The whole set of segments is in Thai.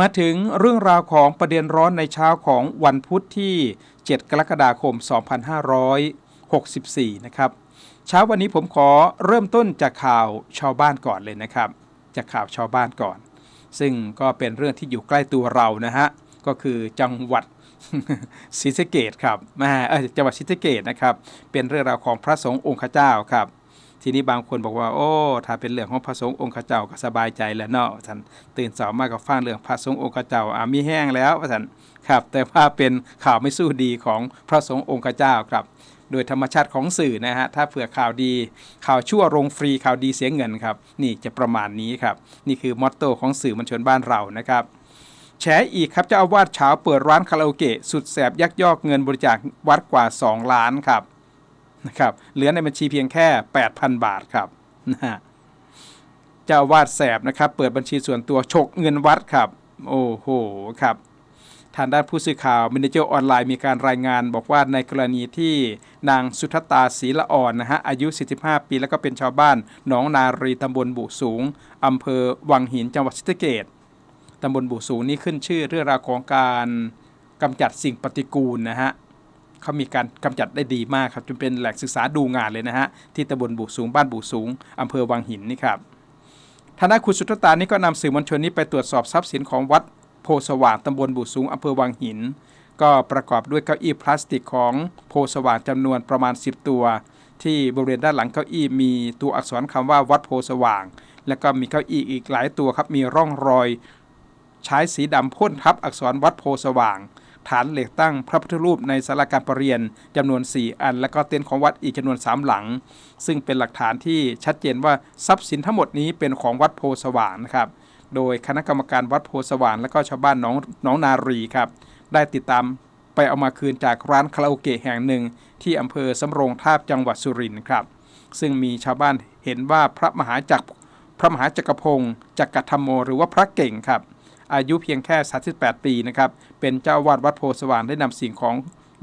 มาถึงเรื่องราวของประเด็นร้อนในเช้าของวันพุธที่ 7 กรกฎาคม 2564 นะครับ เช้าวันนี้ผมขอเริ่มต้นจากข่าวชาวบ้านก่อนเลยนะครับ จากข่าวชาวบ้านก่อน ซึ่งก็เป็นเรื่องที่อยู่ใกล้ตัวเรานะฮะ ก็คือจังหวัดศรีสะเกดครับแม่เอ้ยจังหวัดศรีสะเกดนะครับ เป็นเรื่องราวของพระสงฆ์องค์ข้าเจ้าครับ ทีนี้บางคนบอกว่า โอ้ ถ้าเป็นเรื่องของพระสงฆ์องค์ข้าเจ้าก็สบายใจแล้วเนาะท่านตื่นสายมากก็ฟังเรื่องพระสงฆ์องค์ข้าเจ้าอามีแห้งแล้วท่านครับ แต่ว่าเป็นข่าวไม่สู้ดีของพระสงฆ์องค์ข้าเจ้าครับ โดยธรรมชาติของสื่อนะฮะถ้าเผื่อข่าวดี ข่าวชั่วลงฟรีข่าวดีเสียเงินครับนี่จะประมาณนี้ครับนี่คือมอตโต้ของสื่อมวลชนบ้านเรานะครับแฉอีกครับเจ้าอาวาสเฉาเปิดร้านคาราโอเกะสุดแสบยักยอกเงินบริจาควัดกว่า 2 ล้านครับ นะครับเหลือในบัญชีเพียงแค่ 8,000 บาทครับนะฮะเจ้าวาสแสบนะครับ เปิดบัญชีส่วนตัวฉกเงินวัดครับ โอ้โหครับทางด้านผู้สื่อข่าวมินิเจอร์ออนไลน์มีการรายงาน บอกว่าในกรณีที่นางสุทตาศรีละอ่อนนะฮะอายุ 45 ปี แล้วก็เป็นชาวบ้านหนองนารีตำบลบุสูงอำเภอวังหินจังหวัดศรีสะเกษตำบลบุสูงนี่ขึ้นชื่อเรื่องราวของการกำจัดสิ่งปฏิกูลนะฮะ เขามีการกำจัดได้ดีมากครับจนเป็นแหล่งศึกษาดูงานเลยนะฮะที่ตำบลบุสูงบ้านบุสูงอำเภอวังหินนี่ครับทางด้านคุณสุทธตานี่ก็นำสื่อมวลชนนี้ไปตรวจสอบทรัพย์สินของวัดโพสว่างตำบลบุสูงอำเภอวังหิน ก็ประกอบด้วยเก้าอี้พลาสติกของโพสว่างจำนวนประมาณ 10 ตัว ที่บริเวณด้านหลังเก้าอี้มีตัวอักษรคำว่าวัดโพสว่าง แล้วก็มีเก้าอี้อีกหลายตัวครับมีร่องรอยใช้สีดำพ่นทับอักษรวัดโพสว่าง ฐานเหล็กตั้งพระพุทธรูปในสาราการประเรียนจำนวน 4 อัน และก็เต็นท์ของวัดอีกจำนวน 3 หลัง ซึ่งเป็นหลักฐานที่ชัดเจนว่าทรัพย์สินทั้งหมดนี้เป็นของวัดโพสว่างนะครับ โดยคณะกรรมการวัดโพสว่างและก็ชาวบ้านหนองหนองนารีครับ ได้ติดตามไปเอามาคืนจากร้านคาราโอเกะแห่งหนึ่ง ที่อำเภอสำโรงทาบจังหวัดสุรินทร์ครับ ซึ่งมีชาวบ้านเห็นว่าพระมหาจักรพระมหาจักรพงศ์จักรธรรมโม หรือว่าพระเก่งครับ อายุเพียงแค่ 38 ปีนะครับ เป็นเจ้าวาดวัดโพสว่างได้นำสิ่งของ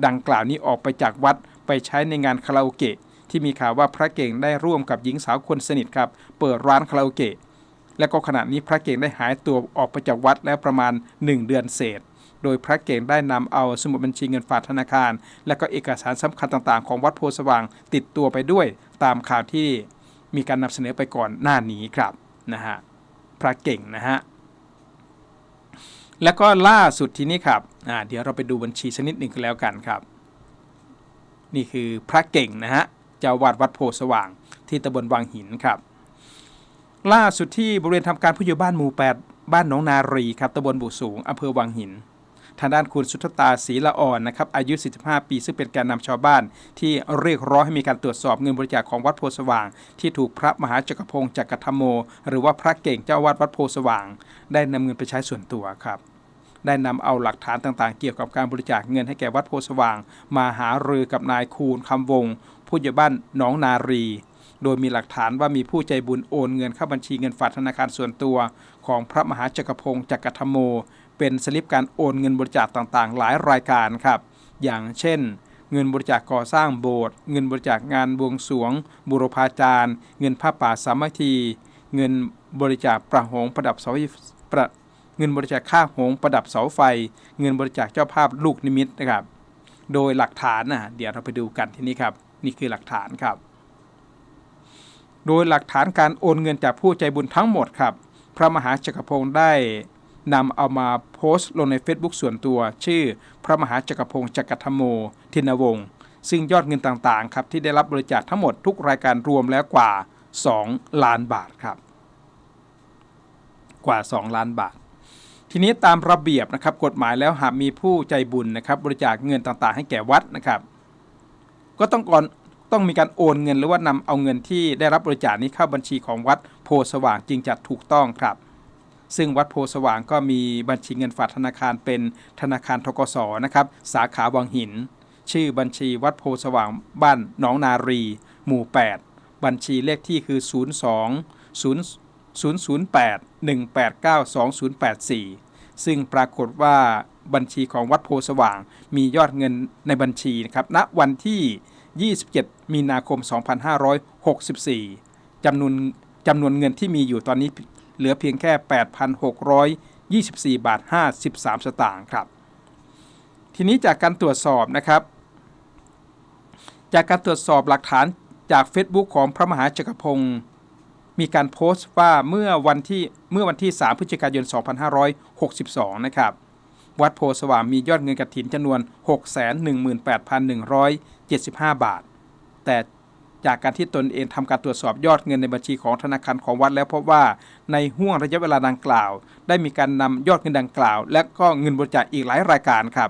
ดังกล่าวนี้ออกไปจากวัดไปใช้ในงานคาราโอเกะที่มีข่าวว่าพระเก่งได้ร่วมกับหญิงสาวคนสนิทครับ เปิดร้านคาราโอเกะและก็ขณะนี้พระเก่งได้หายตัวออกไปจากวัดแล้วประมาณ 1 เดือนเศษ โดยพระเก่งได้นำเอาสมุดบัญชีเงินฝากธนาคาร และก็เอกสารสำคัญต่างๆ ของวัดโพสว่างติดตัวไปด้วย ตามข่าวที่มีการนำเสนอไปก่อนหน้านี้ครับนะฮะพระเก่งนะฮะ แล้วก็ล่าสุดทีนี้ครับอ่าเดี๋ยวเราไปดูบัญชีชนิดหนึ่งกันแล้วกันครับ นี่คือพระเก่งนะฮะเจ้าวาดวัดโพสว่างที่ตำบลวังหินครับ ล่าสุดที่บริเวณทำการผู้ใหญ่บ้านหมู่ 8 บ้านหนองนารีครับตำบลบุสูงอำเภอวังหิน ทางด้านคุณสุทธตาศรีละอ่อนนะครับอายุ 45 ปี ซึ่งเป็นแกนนำชาวบ้าน ที่เรียกร้องให้มีการตรวจสอบเงินบริจาคของวัดโพสว่าง ที่ถูกพระมหาจักรพงศ์จักรธรรมโม หรือว่าพระเก่งเจ้าวาดวัดโพสว่าง ได้นำเงินไปใช้ส่วนตัวครับได้นำเอาหลักฐานต่างๆ เกี่ยวกับการบริจาคเงินให้แก่วัดโพสว่าง มาหารือกับนายคูณคำวงศ์ผู้ใหญ่บ้านหนองนารี โดยมีหลักฐานว่ามีผู้ใจบุญโอนเงินเข้าบัญชีเงินฝากธนาคารส่วนตัว ของพระมหาจักรพงศ์จักรธรรมโม เป็นสลิปการโอนเงินบริจาคต่างๆ หลายรายการครับ อย่างเช่น เงินบริจาคก่อสร้างโบสถ์เงินบริจาคงานบวงสรวง บุรพาจารย์ เงินผ้าป่าสามัคคีเงินบริจาคประหงประดับเสาประเงินบริจาคค่าหงประดับเสาไฟ เงินบริจาคเจ้าภาพลูกนิมิตนะครับ โดยหลักฐานนะเดี๋ยวเราไปดูกันที่นี่ครับ นี่คือหลักฐานครับ โดยหลักฐานการโอนเงินจากผู้ใจบุญทั้งหมดครับ พระมหาจักรพงศ์ได้ นำเอามาโพสต์ลงใน Facebook ส่วนตัว ชื่อพระมหาจักรพงศ์จักรธโม ทินวงศ์ซึ่งยอดเงินต่างๆครับที่ได้รับบริจาคทั้งหมดทุกรายการรวมแล้วกว่า 2 ล้านบาทครับ กว่า 2 ล้านบาท ทีนี้ตามระเบียบนะครับกฎหมายแล้วหากมีผู้ใจบุญนะครับ บริจาคเงินต่างๆ ให้แก่วัดนะครับ ก็ต้องก่อนต้องมีการโอนเงินหรือว่านำเอาเงินที่ได้รับบริจาคนี้เข้าบัญชีของวัดโพสว่างจึงจะถูกต้องครับ ซึ่งวัดโพสว่างก็มีบัญชีเงินฝากธนาคารเป็นธนาคารทกสนะครับสาขาวังหิน ชื่อบัญชีวัดโพสว่างบ้านหนองนารี หมู่ 8 บัญชีเลขที่คือ 02 0 008 189 2084 ซึ่งปรากฏว่าบัญชีของวัดโพสว่างมียอดเงินในบัญชีนะครับณวันที่ 27 มีนาคม 2564จำนวนจำนวนเงินที่มีอยู่ตอนนี้ เหลือเพียงแค่ 8,624 บาท 53 สตางค์ครับ ทีนี้จากการตรวจสอบนะครับ จากการตรวจสอบหลักฐานจาก Facebook ของพระมหาจักรพงศ์มีการโพสต์ว่าเมื่อวันที่เมื่อวันที่ 3 พฤศจิกายน 2562 นะครับวัดโพสว่างมียอดเงินกฐินจำนวน 618,175 บาท แต่ จากการที่ตนเองทำการตรวจสอบยอดเงินในบัญชีของธนาคารของวัดแล้วพบว่าในห่วงระยะเวลาดังกล่าว ได้มีการนำยอดเงินดังกล่าว และก็เงินบริจาคอีกหลายรายการครับ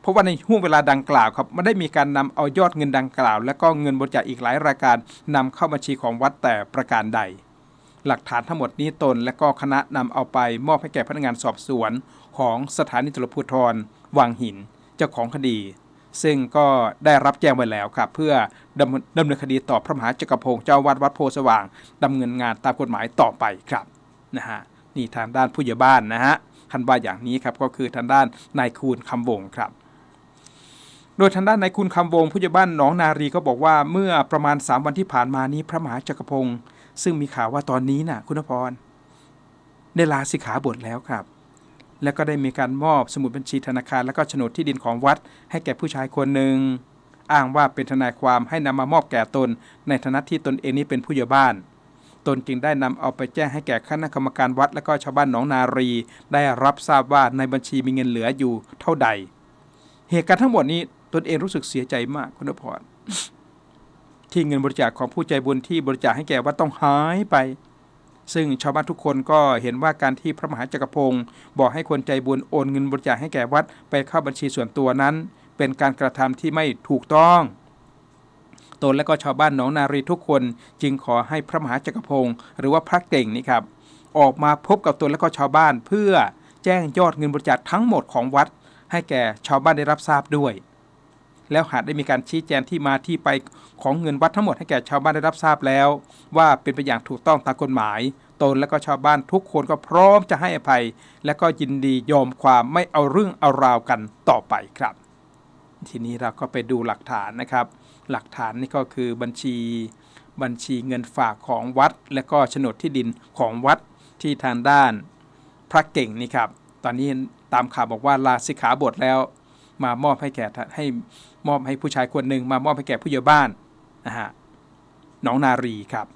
เพราะว่าในห่วงเวลาดังกล่าวครับไม่ได้มีการนำเอายอดเงินดังกล่าว และก็เงินบริจาคอีกหลายรายการนำเข้าบัญชีของวัดแต่ประการใด หลักฐานทั้งหมดนี้ตนและก็คณะนำเอาไปมอบให้แก่พนักงานสอบสวนของสถานีตำรวจภูธรวังหิน เจ้าของคดี ซึ่งก็ได้รับแจ้งไว้แล้วครับ เพื่อดำเนินดำเนินคดีต่อพระมหาจักรพงศ์เจ้าวัดวัดโพสว่างดำเนินงานตามกฎหมายต่อไปครับนะฮะนี่ทางด้านผู้ใหญ่บ้านนะฮะท่านว่าอย่างนี้ครับก็คือทางด้านนายคูณคำวงครับโดยทางด้านนายคุณคำวงผู้ใหญ่บ้านหนองนารีก็บอกว่าเมื่อประมาณ 3 วันที่ผ่านมานี้พระมหาจักรพงศ์ซึ่งมีข่าวว่าตอนนี้น่ะคุณพรได้ลาสิกขาบทแล้วครับ แล้วก็ได้มีการมอบสมุดบัญชีธนาคาร และก็โฉนดที่ดินของวัด ให้แก่ผู้ชายคนหนึ่ง อ้างว่าเป็นทนายความให้นำมามอบแก่ตน ในฐานะที่ตนเองนี้เป็นผู้ใหญ่บ้าน ตนจึงได้นำเอาไปแจ้งให้แก่คณะกรรมการวัด และก็ชาวบ้านหนองนารี ได้รับทราบว่าในบัญชีมีเงินเหลืออยู่เท่าใด เหตุการณ์ทั้งหมดนี้ตนเองรู้สึกเสียใจมากคุณพรที่เงินบริจาคของผู้ใจบุญที่บริจาคให้แก่วัดต้องหายไป ซึ่งชาวบ้านทุกคนก็เห็นว่าการที่พระมหาจักรพงศ์บอกให้คนใจบุญโอนเงินบริจาคให้แก่วัดไปเข้าบัญชีส่วนตัวนั้น เป็นการกระทำที่ไม่ถูกต้องตนและก็ชาวบ้านหนองนารีทุกคนจึงขอให้พระมหาจักรพงศ์หรือว่าพระเก่งนี่ครับออกมาพบกับตนและก็ชาวบ้านเพื่อแจ้งยอดเงินบริจาคทั้งหมดของวัด ให้แก่ชาวบ้านได้รับทราบด้วย แล้วหากได้มีการชี้แจงที่มาที่ไปของเงินวัดทั้งหมดให้แก่ชาวบ้านได้รับทราบแล้ว ว่าเป็นไปอย่างถูกต้องตามกฎหมาย ตนและก็ชาวบ้านทุกคนก็พร้อมจะให้อภัย และก็ยินดียอมความไม่เอาเรื่องเอาราวกันต่อไปครับ ทีนี้เราก็ไปดูหลักฐานนะครับ หลักฐานนี่ก็คือบัญชีบัญชีเงินฝากของวัด และก็โฉนดที่ดินของวัดที่ทางด้านพระเก่งนี่ครับ ตอนนี้ตามข่าวบอกว่าลาสิกขาบทแล้ว มามอบให้แก่ให้มอบให้ผู้ชายคนหนึ่งมามอบให้แก่ผู้ใหญ่บ้านนะฮะหนองนารีครับ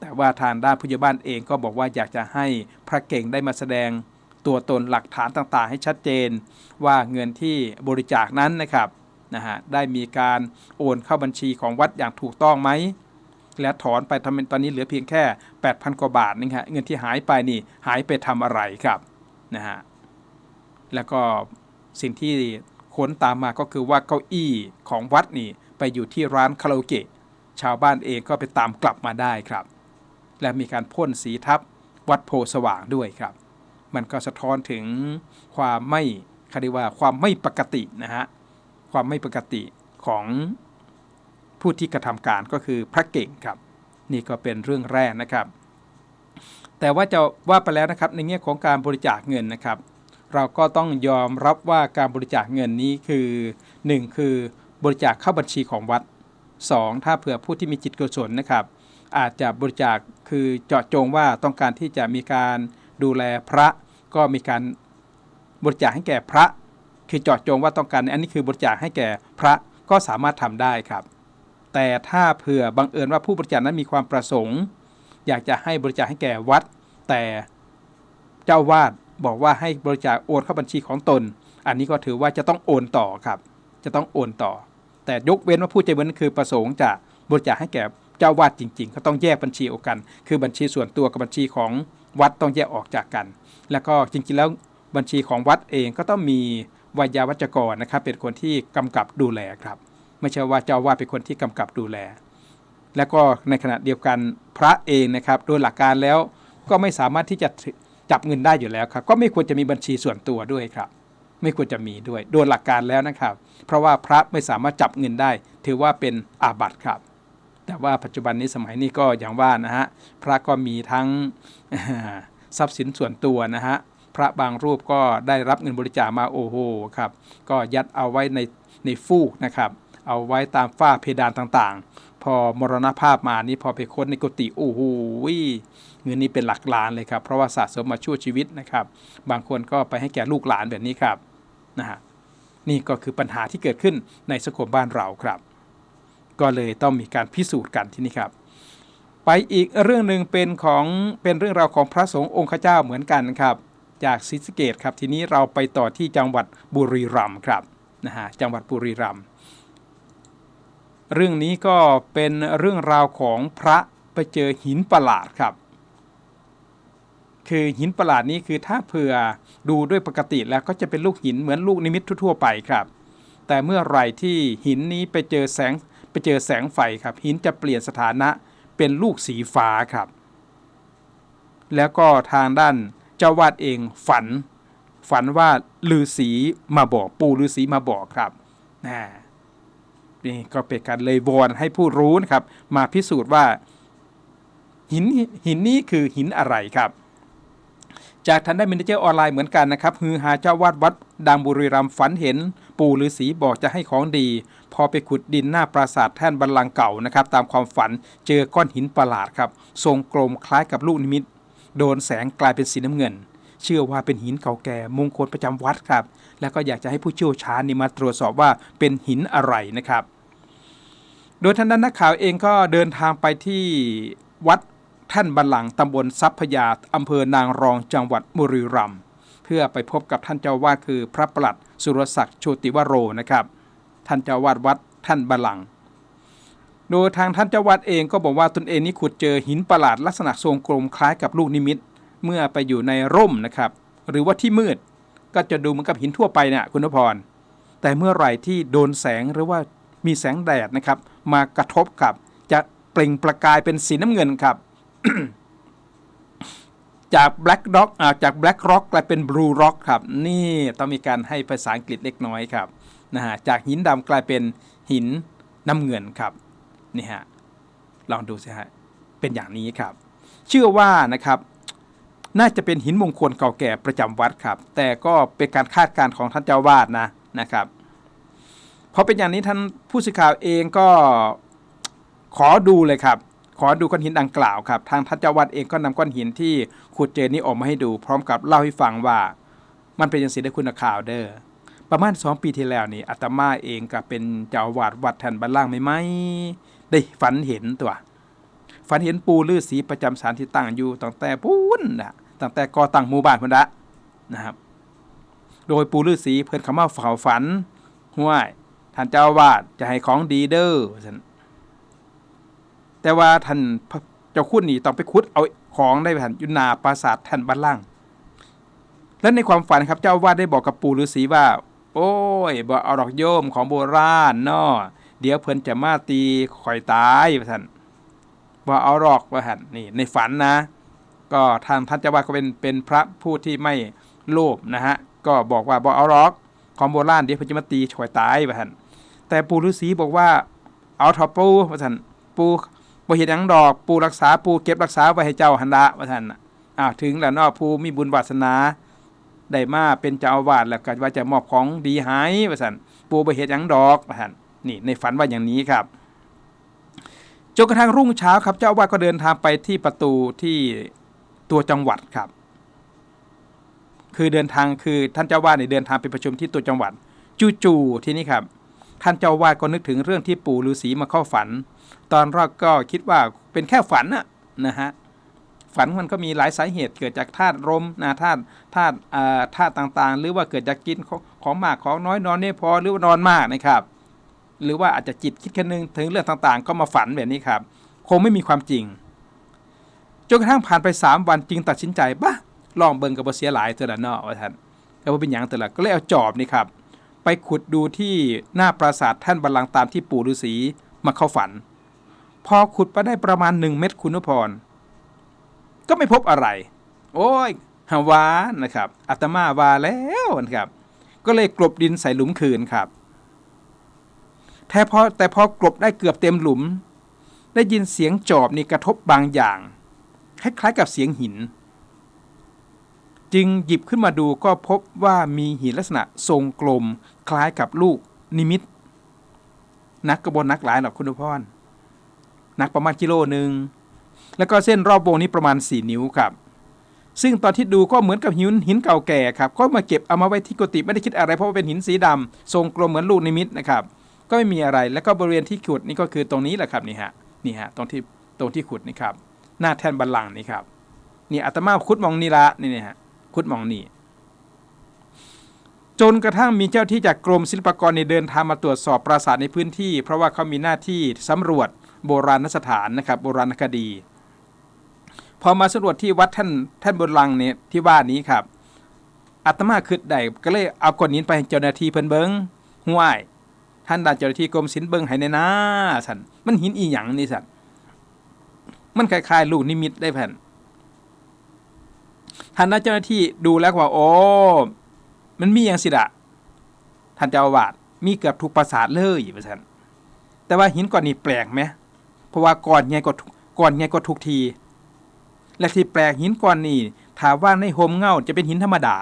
แต่ว่าทางด้านผู้ใหญ่บ้านเองก็บอกว่าอยากจะให้พระเก่งได้มาแสดงตัวตนหลักฐานต่างๆ ให้ชัดเจนว่าเงินที่บริจาคนั้นนะครับนะฮะได้มีการโอนเข้าบัญชีของวัดอย่างถูกต้องไหมและถอนไปทำเป็นตอนนี้เหลือเพียงแค่ 8,000 กว่าบาทนี่ฮะเงินที่หายไปนี่หายไปทำอะไรครับนะฮะ แล้วก็สิ่งที่ค้นตามมาก็คือว่าเก้าอี้ของวัดนี่ไปอยู่ที่ร้านคาราโอเกะชาวบ้านเองก็ไปตามกลับมาได้ครับ และมีการพ่นสีทับวัดโพสว่างด้วยครับ มันก็สะท้อนถึงความไม่คดีว่าความไม่ปกตินะฮะความไม่ปกติของผู้ที่กระทำการก็คือพระเก่งครับ นี่ก็เป็นเรื่องแรกนะครับ แต่ว่าจะว่าไปแล้วนะครับในแง่ของการบริจาคเงินนะครับ เราก็ต้องยอมรับว่าการบริจาคเงินนี้คือ 1 คือบริจาคเข้าบัญชีของวัด 2 ถ้าเผื่อผู้ที่มีจิตกุศลนะครับ อาจจะบริจาคคือเจาะจงว่าต้องการที่จะมีการดูแลพระ ก็มีการบริจาคให้แก่พระ คือเจาะจงว่าต้องการอันนี้คือบริจาคให้แก่พระก็สามารถทำได้ครับ แต่ถ้าเผื่อบังเอิญว่าผู้บริจาคนั้นมีความประสงค์ อยากจะให้บริจาคให้แก่วัด แต่เจ้าวาด บอกว่าให้บริจาคโอนเข้าบัญชีของตน อันนี้ก็ถือว่าจะต้องโอนต่อครับ จะต้องโอนต่อ แต่ยกเว้นว่าผู้ใจบุญคือประสงค์จะบริจาคให้แก่เจ้าวาดจริงๆ ก็ต้องแยกบัญชีออกกัน คือบัญชีส่วนตัวกับบัญชีของวัดต้องแยกออกจากกัน แล้วก็จริงๆแล้วบัญชีของวัดเองก็ต้องมีวายาวัจกรนะครับ เป็นคนที่กำกับดูแลครับ ไม่ใช่ว่าเจ้าวาดเป็นคนที่กำกับดูแล แล้วก็ในขณะเดียวกันพระเองนะครับ โดยหลักการแล้วก็ไม่สามารถที่จะ จับเงินได้อยู่แล้วครับ ก็ไม่ควรจะมีบัญชีส่วนตัวด้วยครับ ไม่ควรจะมีด้วย โดยหลักการแล้วนะครับ เพราะว่าพระไม่สามารถจับเงินได้ ถือว่าเป็นอาบัติครับ แต่ว่าปัจจุบันนี้สมัยนี้ก็อย่างว่านะฮะพระก็มีทั้งทรัพย์สินส่วนตัวนะฮะพระบางรูปก็ได้รับเงินบริจาคมาโอ้โหครับก็ยัดเอาไว้ในในฟูกนะครับเอาไว้ตามฝ้าเพดานต่างๆ พอมรณภาพมานี่พอไปค้นในกุฏิโอ้โห เงินนี้เป็นหลักล้านเลยครับ เพราะว่าสะสมมาชั่วชีวิตนะครับ บางคนก็ไปให้แก่ลูกหลานแบบนี้ครับนะฮะนี่ก็คือปัญหาที่เกิดขึ้นในสังคมบ้านเราครับ ก็เลยต้องมีการพิสูจน์กันที่นี่ครับ ไปอีกเรื่องหนึ่งเป็นของเป็นเรื่องราวของพระสงฆ์องค์ข้าเจ้าเหมือนกันครับ จากศรีสเกดครับทีนี้เราไปต่อที่จังหวัดบุรีรัมย์ครับนะฮะจังหวัดบุรีรัมย์เรื่องนี้ก็เป็นเรื่องราวของพระไปเจอหินประหลาดครับ คือหินประหลาดนี้คือถ้าเผื่อดูด้วยปกติแล้วก็จะเป็นลูกหินเหมือนลูกนิมิตทั่วๆไปครับ แต่เมื่อไรที่หินนี้ไปเจอแสงไปเจอแสงไฟครับ หินจะเปลี่ยนสถานะเป็นลูกสีฟ้าครับ แล้วก็ทางด้านเจ้าวาดเองฝัน ฝันว่าลือสีมาบอกปู่ลือสีมาบอกครับนะนี่ก็เป็นการเลยวอนให้ผู้รู้นะครับ มาพิสูจน์ว่าหินหินนี้คือหินอะไรครับ จากทันได้มินเจอร์ออนไลน์เหมือนกันนะครับฮือหาเจ้าวาดวัดดังบุรีรัมย์ฝันเห็น ปู่ฤาษีบอกจะให้ของดี พอไปขุดดินหน้าปราสาทแท่นบัลลังเก่านะครับตามความฝันเจอก้อนหินประหลาดครับทรงกลมคล้ายกับลูกนิมิต โดนแสงกลายเป็นสีน้ำเงิน เชื่อว่าเป็นหินเก่าแก่มงคลประจำวัดครับ แล้วก็อยากจะให้ผู้เชี่ยวชาญนี่มาตรวจสอบว่าเป็นหินอะไรนะครับ โดยท่านนักข่าวเองก็เดินทางไปที่วัด ท่านบัลลังก์ตำบลทรัพยาอำเภอนางรองจังหวัดบุรีรัมย์เพื่อไปพบกับท่านเจ้าวาดคือพระประหลัดสุรศักดิ์โชติวโรนะครับ ท่านเจ้าวาดวัดท่านบัลลังก์โดยทางท่านเจ้าวาดเองก็บอกว่าตนเองนี้ขุดเจอหินประหลาดลักษณะทรงกลมคล้ายกับลูกนิมิต เมื่อไปอยู่ในร่มนะครับ หรือว่าที่มืดก็จะดูเหมือนกับหินทั่วไปเนี่ยคุณพร แต่เมื่อไหร่ที่โดนแสงหรือว่ามีแสงแดดนะครับ มากระทบกับจะเปล่งประกายเป็นสีน้ำเงินครับ จาก Black Rock อ่าจาก Black Rock กลายเป็น Blue Rock ครับ นี่ต้องมีการให้ภาษาอังกฤษเล็กน้อยครับนะฮะจากหินดำกลายเป็นหินน้ำเงินครับนี่ฮะลองดูสิฮะเป็นอย่างนี้ครับ เชื่อว่านะครับน่าจะเป็นหินมงคลเก่าแก่ประจำวัดครับ แต่ก็เป็นการคาดการณ์ของท่านเจ้าวาดนะนะครับพอเป็นอย่างนี้ท่านผู้สื่อข่าวเองก็ขอดูเลยครับ ขอดูก้อนหินดังกล่าวครับ ทางท่านเจ้าวาดเองก็นำก้อนหินที่ขุดเจอนี้ออกมาให้ดู พร้อมกับเล่าให้ฟังว่า มันเป็นย่างสีได้คุณข่าวเด้อประมาณ2ปีที่แล้วนี่อาตมาเองก็เป็นเจ้าวาดวัดแทนบัลลังก์ไม่ไหมได้ฝันเห็นตัว ฝันเห็นปูลือสีประจำสานที่ตั้งอยู่ตั้งแต่ปูนนะตั้งแต่ก่อตั้งหมู่บ้านพุ่นละนะครับ โดยปูลือสีเพิ่นคำว่าฝ่าฝันห้วยท่านเจ้าวาดจะให้ของดีเด้อว่าซั่น แต่ว่าท่านพระเจ้าคุณนี่ต้องไปคุดเอาของได้ผ่านยุนาปราสาทท่านบัลลังและในความฝันครับเจ้าวาดได้บอกกับปู่ฤาษีว่า โอ้ยบ่เอาดอกโยมของโบราณเนาะเดี๋ยวเพิ่นจะมาตีข่อยตายท่านบ่เอาดอกว่าท่านนี่ในฝันนะ ก็ทางท่านเจ้าวาดก็เป็นเป็นพระผู้ที่ไม่โลภนะฮะก็บอกว่าบ่เอาดอกของโบราณเดี๋ยวเพิ่นจะมาตีข่อยตายว่าท่านแต่ปู่ฤาษีบอกว่าเอาเถอปู่ว่าท่านปู่ บ่เฮ็ดหยังดอกปูรักษาปูเก็บรักษาไว้ให้เจ้าหันละว่าท่านน่ะอ้าวถึงแล้วนาะผู้มีบุญวาสนาได้มาเป็นเจ้าอาวาสแล้วก็ว่าจะมอบของดีให้ว่าซั่นปูบ่เฮ็ดหยังดอกว่าซั่นนี่ในฝันว่าอย่างนี้ครับจนกระทั่งรุ่งเช้าครับเจ้าอาวาสก็เดินทางไปที่ประตูที่ตัวจังหวัดครับ คือเดินทางคือท่านเจ้าวาสเนี่ยเดินทางไปประชุมที่ตัวจังหวัด จู่ๆที่นี่ครับ ท่านเจ้าวาสก็นึกถึงเรื่องที่ปู่ฤาษีมาเข้าฝัน ตอนแรกก็คิดว่าเป็นแค่ฝันนะนะฮะฝันมันก็มีหลายสาเหตุเกิดจากธาตุลมนะธาตุธาตุอ่าธาตุต่างๆ หรือว่าเกิดจากกินของของมากของน้อยนอนไม่พอหรือว่านอนมากนะครับ หรือว่าอาจจะจิตคิดแค่นึงถึงเรื่องต่างๆ ก็มาฝันแบบนี้ครับคงไม่มีความจริงจนกระทั่งผ่านไป 3 วันจึงตัดสินใจบ้าลองเบิ่งกับบเสียหลายเถอะละเนาะว่าท่านก็ว่าเป็นหยังแต่ละก็เลยเอาจอบนี่ครับ ไปขุดดูที่หน้าปราสาทท่านบัลลังก์ตามที่ปู่ฤาษีมาเข้าฝัน พอขุดไปได้ประมาณ1เม็ดคุณพร ก็ไม่พบอะไร โอ้ยหาวานะครับอาตมาวาแล้วนะครับก็เลยกลบดินใส่หลุมคืนครับแต่พอแต่พอกลบได้เกือบเต็มหลุม ได้ยินเสียงจอบนี่กระทบบางอย่าง คล้ายๆกับเสียงหิน จึงหยิบขึ้นมาดูก็พบว่ามีหินลักษณะทรงกลม คล้ายกับลูกนิมิต นักกระบนนักหลายหรอกคุณพร หนักประมาณกิโลหนึ่งแล้วก็เส้นรอบวงนี้ประมาณ 4 นิ้วครับ ซึ่งตอนที่ดูก็เหมือนกับหินหินเก่าแก่ครับ ก็มาเก็บเอามาไว้ที่กุฏิไม่ได้คิดอะไรเพราะว่าเป็นหินสีดำทรงกลมเหมือนลูกนิมิตนะครับ ก็ไม่มีอะไรแล้วก็บริเวณที่ขุดนี่ก็คือตรงนี้แหละครับนี่ฮะนี่ฮะตรงที่ตรงที่ขุดนี่ครับ หน้าแท่นบัลลังก์นี่ครับนี่อาตมาขุดมองนี่ละนี่นี่ฮะขุดมองนี่จนกระทั่งมีเจ้าที่จากกรมศิลปากรในเดินทางมาตรวจสอบปราสาทในพื้นที่ เพราะว่าเขามีหน้าที่สำรวจ โบราณสถานนะครับโบราณคดี พอมาสำรวจที่วัดท่านท่านบนลังเนี่ยที่ว่านี้ครับอาตมาคืดได้ก็เลยเอาก้อนหินไปให้เจ้าหน้าที่เพิ่นเบิงห้วยท่านด่านเจ้าหน้าที่กรมศิลป์เบิงให้ในนะสันมันหินอีหยังนี่สันมันคล้ายๆลูกนิมิตได้แผ่นท่านเจ้าหน้าที่ดูแล้วว่าโอ้มันมีอย่างสิละท่านเจ้าอาวาสมีเกือบทุกปราสาทเลยว่าสันแต่ว่าหินก้อนนี้แปลกไหม เพราะว่าก้อนใหญ่กว่าทุกก้อนใหญ่กว่าทุกที และที่แปลกหินก้อนนี้ถามว่าในโฮมเงาจะเป็นหินธรรมดา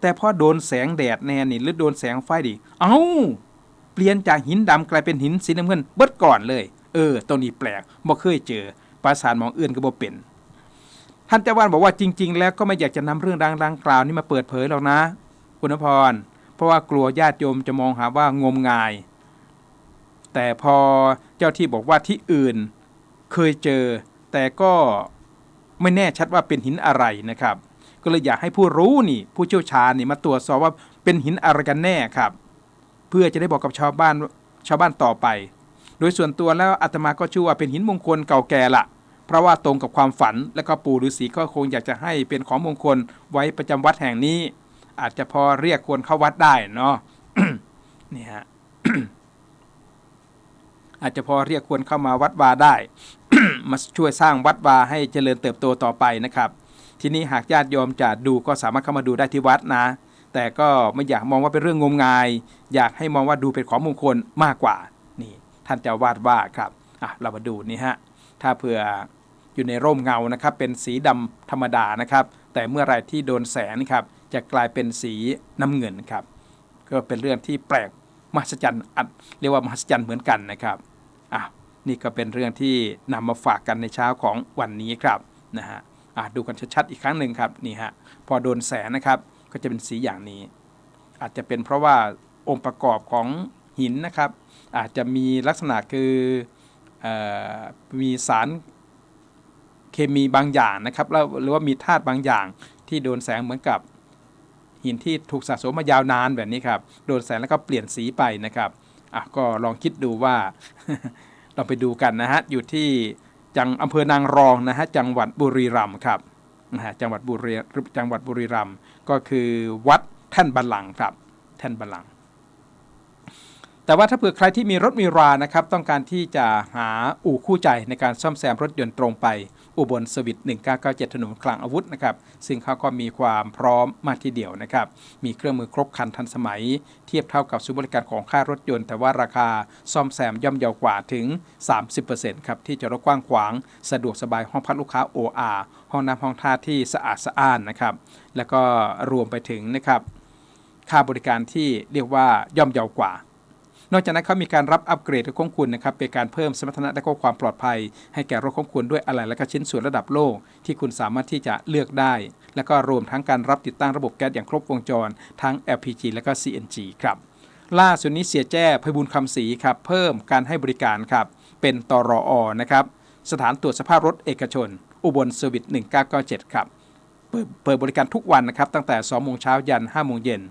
แต่พอโดนแสงแดดแน่นี่หรือโดนแสงไฟดิเอ้า เปลี่ยนจากหินดำกลายเป็นหินสีน้ำเงินเบิดก่อนเลย เออตรงนี้แปลกบ่เคยเจอปราสาทมองเอื่นก็บ่เป็นท่านเจ้าวาดบอกว่าจริง ๆ แล้วก็ไม่อยากจะนำเรื่องดังๆกล่าวนี้มาเปิดเผยหรอกนะ คุณพร เพราะว่ากลัวญาติโยมจะมองหาว่างมงาย แต่พอเจ้าที่บอกว่าที่อื่นเคยเจอ แต่ก็ไม่แน่ชัดว่าเป็นหินอะไรนะครับ ก็เลยอยากให้ผู้รู้นี่ ผู้เชี่ยวชาญนี่มาตรวจสอบว่าเป็นหินอะไรกันแน่ครับ เพื่อจะได้บอกกับชาวบ้านชาวบ้านต่อไป โดยส่วนตัวแล้วอาตมาก็ชื่อว่าเป็นหินมงคลเก่าแก่ละเพราะว่าตรงกับความฝันและก็ปู่ฤาษีก็คงอยากจะให้เป็นของมงคลไว้ประจำวัดแห่งนี้ อาจจะพอเรียกคนเข้าวัดได้เนาะนี่ฮะ อาจจะพอเรียกคนเข้ามาวัดวาได้ มาช่วยสร้างวัดวาให้เจริญเติบโตต่อไปนะครับ ทีนี้หากญาติโยมจะดูก็สามารถเข้ามาดูได้ที่วัดนะ แต่ก็ไม่อยากมองว่าเป็นเรื่องงมงาย อยากให้มองว่าดูเป็นของมงคลมากกว่านี่ท่านเจ้าวาดว่าครับอะเรามาดูนี่ฮะถ้าเผื่ออยู่ในร่มเงานะครับ เป็นสีดำธรรมดานะครับ แต่เมื่อไรที่โดนแสงครับ จะกลายเป็นสีน้ำเงินครับ ก็เป็นเรื่องที่แปลกมหัศจรรย์อันเรียกว่ามหัศจรรย์เหมือนกันนะครับ นี่ก็เป็นเรื่องที่นำมาฝากกันในเช้าของวันนี้ครับนะฮะะดูกันชัดๆอีกครั้งหนึ่งครับนี่ฮะพอโดนแสงนะครับก็จะเป็นสีอย่างนี้ อาจจะเป็นเพราะว่าองค์ประกอบของหินนะครับ อาจจะมีลักษณะคือออมีสารเคมีบางอย่างนะครับแล้วหรือว่ามีธาตุบางอย่างที่โดนแสงเหมือนกับหินที่ถูกสะสมมายาวนานแบบนี้ครับ โดนแสงแล้วก็เปลี่ยนสีไปนะครับอะก็ลองคิดดูว่า เราไปดูกันนะฮะอยู่ที่จังอำเภอนางรองนะฮะจังหวัดบุรีรัมย์ครับนะฮะจังหวัดบุรีจังหวัดบุรีรัมย์ก็คือวัดแท่นบัลลังครับแท่นบัลลังแต่ว่าถ้าเผื่อใครที่มีรถมีรานะครับ ต้องการที่จะหาอู่คู่ใจในการซ่อมแซมรถยนต์ตรงไป อุบลสวิต1997 ถนนคลังอาวุธนะครับซึ่งเขาก็มีความพร้อมมากทีเดียวนะครับมีเครื่องมือครบครันทันสมัย เทียบเท่ากับศูนย์บริการของค่ายรถยนต์ แต่ว่าราคาซ่อมแซมย่อมเยาวกว่าถึง 30%ครับที่จอดรถกว้างขวาง สะดวกสบายห้องพักลูกค้า OR ห้องน้ำห้องท่าที่สะอาดสะอ้านนะครับแล้วก็รวมไปถึงนะครับค่าบริการที่เรียกว่าย่อมเยาวกว่า นอกจากนั้นเขามีการรับอัปเกรดรถของคุณนะครับเป็นการเพิ่มสมรรถนะและก็ความปลอดภัย ให้แก่รถของคุณด้วยอะไหล่และก็ชิ้นส่วนระดับโลก ที่คุณสามารถที่จะเลือกได้ และก็รวมทั้งการรับติดตั้งระบบแก๊สอย่างครบวงจร ทั้ง LPG และก็ CNG ครับล่าสุดนี้เสียแจ้พบุญคำศรีครับเพิ่มการให้บริการครับเป็นตรออนะครับสถานตรวจสภาพรถเอกชน อุบลเซอร์วิส1997 ครับเปิดบริการทุกวันนะครับตั้งแต่ 2 โมงเช้ายัน 5 โมงเย็น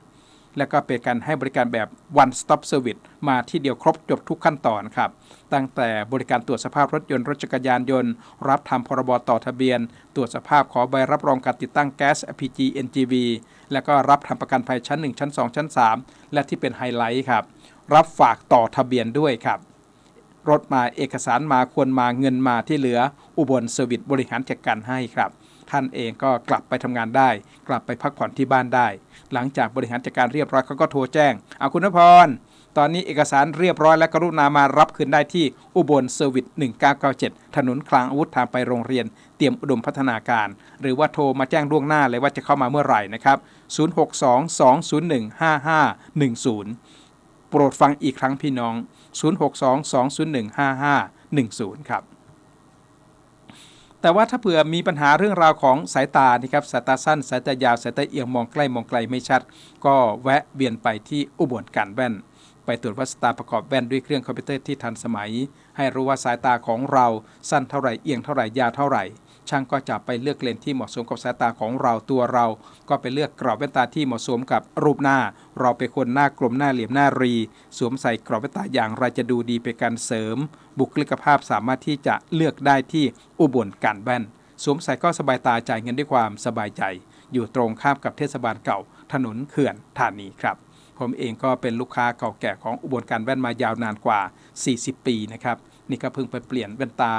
และก็เป็นการให้บริการแบบ one stop service มาที่เดียวครบจบทุกขั้นตอนครับ ตั้งแต่บริการตรวจสภาพรถยนต์รถจักรยานยนต์ รับทำพรบต่อทะเบียน ตรวจสภาพขอใบรับรองการติดตั้งแก๊ส LPG NGV และก็รับทำประกันภัยชั้น 1 ชั้น 2 ชั้น 3 และที่เป็นไฮไลท์ครับ รับฝากต่อทะเบียนด้วยครับรถมาเอกสารมาควรมาเงินมาที่เหลืออุบลเซอร์วิสบริหารจัดการให้ครับ ท่านเองก็กลับไปทำงานได้ กลับไปพักผ่อนที่บ้านได้ หลังจากบริหารจัดการเรียบร้อยเขาก็โทรแจ้ง เอาคุณนพร ตอนนี้เอกสารเรียบร้อยและกรุณามารับคืนได้ที่อุบลเซอร์วิส1997 ถนนคลางอาวุธทางไปโรงเรียน เตรียมอุดมพัฒนาการ หรือว่าโทรมาแจ้งล่วงหน้าเลยว่าจะเข้ามาเมื่อไหร่นะครับ 062-201-5510 โปรดฟังอีกครั้งพี่น้อง 062-201-5510 ครับ แต่ว่าถ้าเผื่อมีปัญหาเรื่องราวของสายตานี่ครับสายตาสั้น สายตายาว สายตาเอียงมองใกล้มองไกลไม่ชัด ก็แวะเวียนไปที่อุบลการแว่น ไปตรวจวัดสายตาประกอบแว่นด้วยเครื่องคอมพิวเตอร์ที่ทันสมัย ให้รู้ว่าสายตาของเราสั้นเท่าไหร่เอียงเท่าไหร่ยาวเท่าไหร่ ช่างก็จะไปเลือกเลนที่เหมาะสมกับสายตาของเราตัวเรา ก็ไปเลือกกรอบแว่นตาที่เหมาะสมกับรูปหน้า เราเป็นคนหน้ากลมหน้าเหลี่ยมหน้ารี สวมใส่กรอบแว่นตาอย่างไรจะดูดีเป็นการเสริม บุคลิกภาพสามารถที่จะเลือกได้ที่อุบลการแว่น สวมใส่ก็สบายตาจ่ายเงินด้วยความสบายใจ อยู่ตรงข้ามกับเทศบาลเก่า ถนนเขื่อนธานีครับผมเองก็เป็นลูกค้าเก่าแก่ของอุบลการแว่นมายาวนานกว่า 40 ปีนะครับ นี่ก็เพิ่งไปเปลี่ยนแว่นตา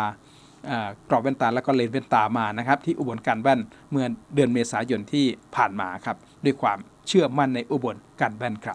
กรอบแว่นตาแล้วก็เลนส์แว่นตามานะครับที่อุบลการแว่นเมื่อเดือนเมษายนที่ผ่านมาครับด้วยความเชื่อมั่นในอุบลการแว่นครับ